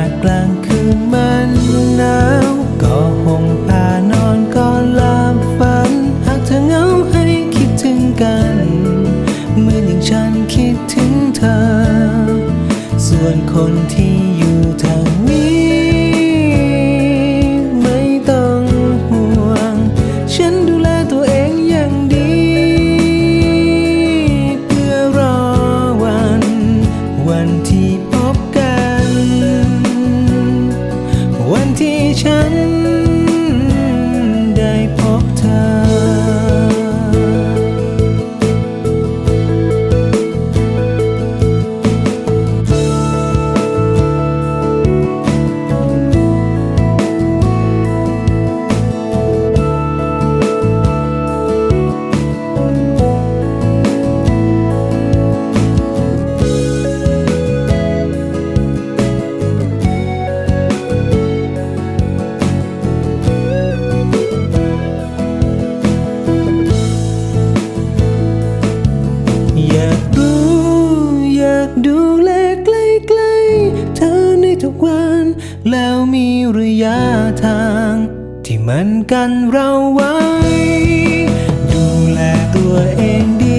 ากกลางคืนมันหนาวก็ห่มผ้านอนก็หลับฝัน หากเธอเหงาให้คิดถึงกันเหมือนอย่างฉันคิดถึงเธอ ส่วนคนที่อยู่ทาง ดูแลใกล้ๆเธอในทุกวัน แล้วมีระยะทาง ที่มันกันเราไว้ ดูแลตัวเองดี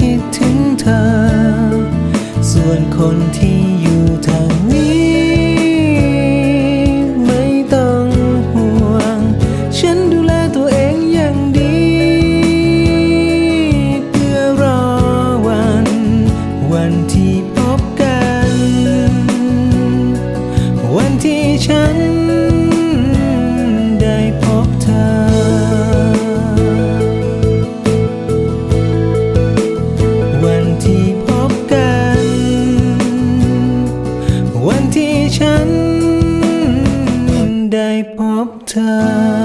คิดถึงเธอ ส่วนคนที่อยู่ทาง เธอ